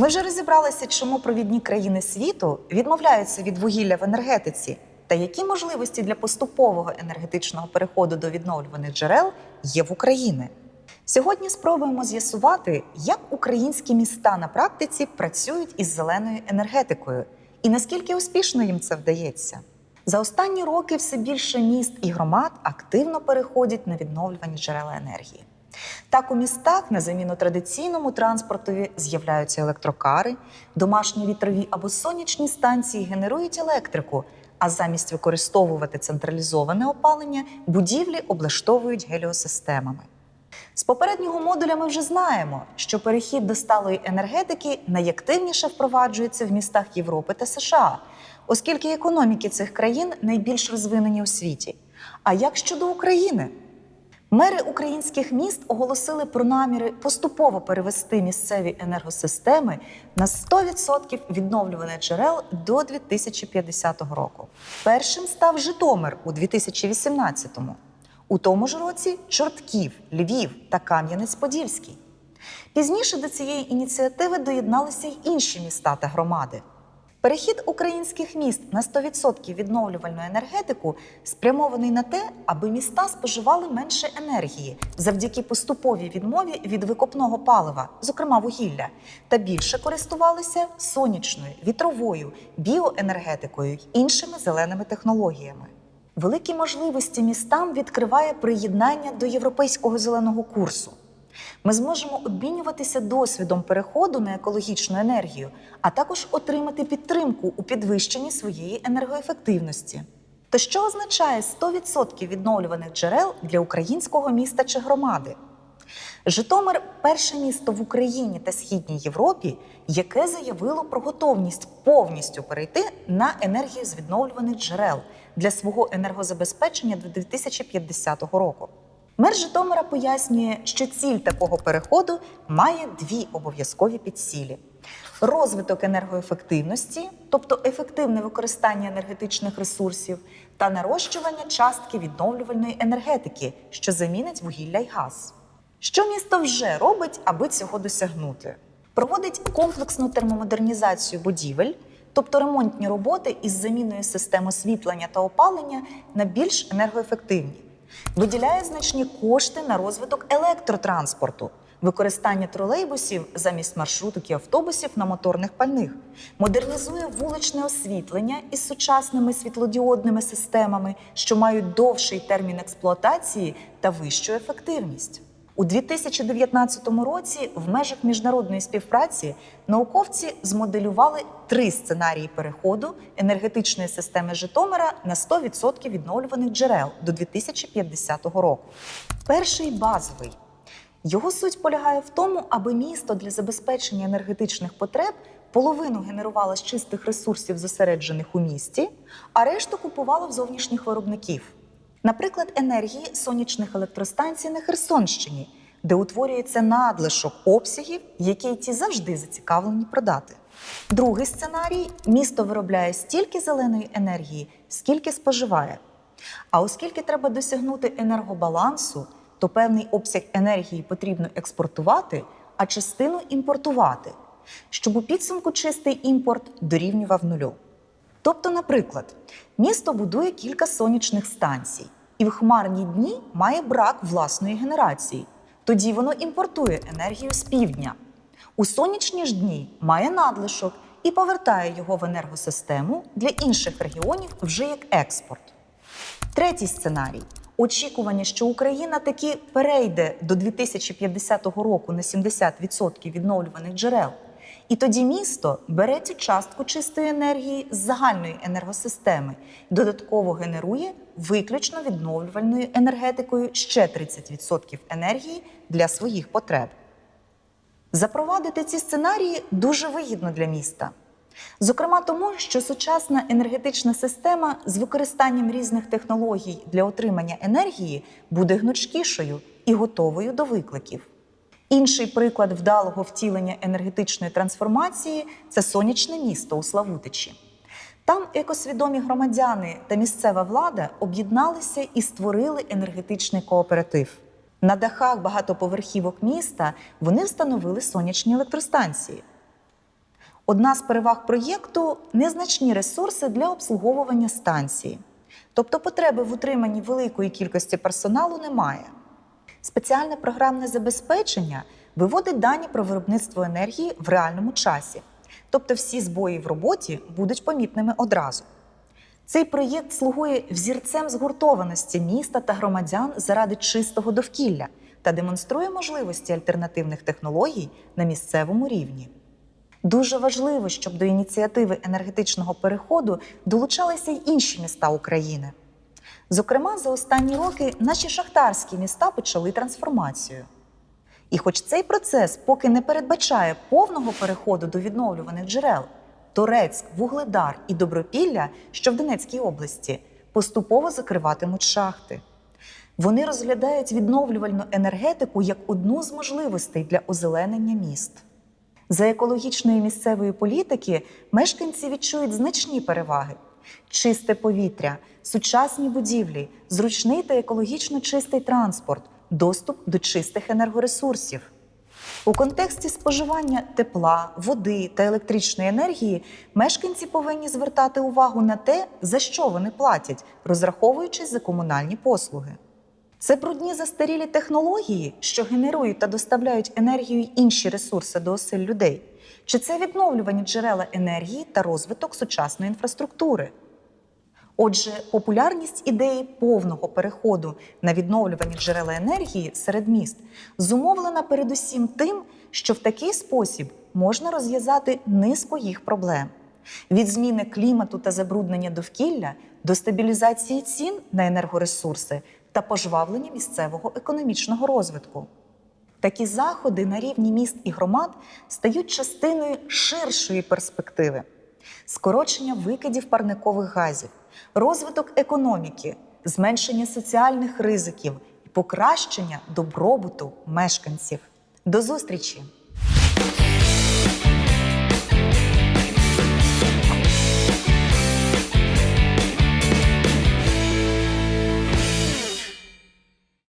Ми вже розібралися, чому провідні країни світу відмовляються від вугілля в енергетиці та які можливості для поступового енергетичного переходу до відновлюваних джерел є в Україні. Сьогодні спробуємо з'ясувати, як українські міста на практиці працюють із зеленою енергетикою і наскільки успішно їм це вдається. За останні роки все більше міст і громад активно переходять на відновлювані джерела енергії. Так, у містах на заміну традиційному транспортові з'являються електрокари, домашні вітрові або сонячні станції генерують електрику, а замість використовувати централізоване опалення, будівлі облаштовують геліосистемами. З попереднього модуля ми вже знаємо, що перехід до сталої енергетики найактивніше впроваджується в містах Європи та США, оскільки економіки цих країн найбільш розвинені у світі. А як щодо України? Мери українських міст оголосили про наміри поступово перевести місцеві енергосистеми на 100% відновлюваних джерел до 2050 року. Першим став Житомир у 2018-му. У тому ж році Чортків, Львів та Кам'янець-Подільський. Пізніше до цієї ініціативи доєдналися й інші міста та громади. Перехід українських міст на 100% відновлювальну енергетику спрямований на те, аби міста споживали менше енергії завдяки поступовій відмові від викопного палива, зокрема вугілля, та більше користувалися сонячною, вітровою, біоенергетикою й іншими зеленими технологіями. Великі можливості містам відкриває приєднання до європейського зеленого курсу. Ми зможемо обмінюватися досвідом переходу на екологічну енергію, а також отримати підтримку у підвищенні своєї енергоефективності. То що означає 100% відновлюваних джерел для українського міста чи громади? Житомир перше місто в Україні та Східній Європі, яке заявило про готовність повністю перейти на енергію з відновлюваних джерел для свого енергозабезпечення до 2050 року. Мер Житомира пояснює, що ціль такого переходу має дві обов'язкові підцілі: розвиток енергоефективності, тобто ефективне використання енергетичних ресурсів, та нарощування частки відновлювальної енергетики, що замінить вугілля й газ. Що місто вже робить, аби цього досягнути? Проводить комплексну термомодернізацію будівель, тобто ремонтні роботи із заміною систем освітлення та опалення на більш енергоефективні. Виділяє значні кошти на розвиток електротранспорту, використання тролейбусів замість маршруток і автобусів на моторних пальних, модернізує вуличне освітлення із сучасними світлодіодними системами, що мають довший термін експлуатації та вищу ефективність. У 2019 році в межах міжнародної співпраці науковці змоделювали три сценарії переходу енергетичної системи Житомира на 100% відновлюваних джерел до 2050 року. Перший базовий. Його суть полягає в тому, аби місто для забезпечення енергетичних потреб половину генерувало з чистих ресурсів, зосереджених у місті, а решту купувало в зовнішніх виробників. Наприклад, енергії сонячних електростанцій на Херсонщині, де утворюється надлишок обсягів, які ті завжди зацікавлені продати. Другий сценарій місто виробляє стільки зеленої енергії, скільки споживає. А оскільки треба досягнути енергобалансу, то певний обсяг енергії потрібно експортувати, а частину імпортувати, щоб у підсумку чистий імпорт дорівнював нулю. Тобто, наприклад, місто будує кілька сонячних станцій і в хмарні дні має брак власної генерації. Тоді воно імпортує енергію з півдня. У сонячні ж дні має надлишок і повертає його в енергосистему для інших регіонів вже як експорт. Третій сценарій очікування, що Україна таки перейде до 2050 року на 70% відновлюваних джерел. І тоді місто бере цю частку чистої енергії з загальної енергосистеми, додатково генерує виключно відновлювальною енергетикою ще 30% енергії для своїх потреб. Запровадити ці сценарії дуже вигідно для міста. Зокрема, тому, що сучасна енергетична система з використанням різних технологій для отримання енергії буде гнучкішою і готовою до викликів. Інший приклад вдалого втілення енергетичної трансформації це сонячне місто у Славутичі. Там екосвідомі громадяни та місцева влада об'єдналися і створили енергетичний кооператив. На дахах багатоповерхівок міста вони встановили сонячні електростанції. Одна з переваг проєкту незначні ресурси для обслуговування станції. Тобто потреби в утриманні великої кількості персоналу немає. Спеціальне програмне забезпечення виводить дані про виробництво енергії в реальному часі. Тобто всі збої в роботі будуть помітними одразу. Цей проєкт слугує взірцем згуртованості міста та громадян заради чистого довкілля та демонструє можливості альтернативних технологій на місцевому рівні. Дуже важливо, щоб до ініціативи енергетичного переходу долучалися й інші міста України. Зокрема, за останні роки наші шахтарські міста почали трансформацію. І хоч цей процес поки не передбачає повного переходу до відновлюваних джерел, Торецьк, Вугледар і Добропілля, що в Донецькій області, поступово закриватимуть шахти. Вони розглядають відновлювальну енергетику як одну з можливостей для озеленення міст. За екологічної місцевої політики мешканці відчують значні переваги: чисте повітря, сучасні будівлі, зручний та екологічно чистий транспорт, доступ до чистих енергоресурсів. У контексті споживання тепла, води та електричної енергії мешканці повинні звертати увагу на те, за що вони платять, розраховуючись за комунальні послуги. Це брудні застарілі технології, що генерують та доставляють енергію й інші ресурси до осель людей, чи це відновлювані джерела енергії та розвиток сучасної інфраструктури. Отже, популярність ідеї повного переходу на відновлювані джерела енергії серед міст зумовлена передусім тим, що в такий спосіб можна розв'язати низку їх проблем від зміни клімату та забруднення довкілля до стабілізації цін на енергоресурси та пожвавлення місцевого економічного розвитку. Такі заходи на рівні міст і громад стають частиною ширшої перспективи скорочення викидів парникових газів, розвиток економіки, зменшення соціальних ризиків і покращення добробуту мешканців. До зустрічі!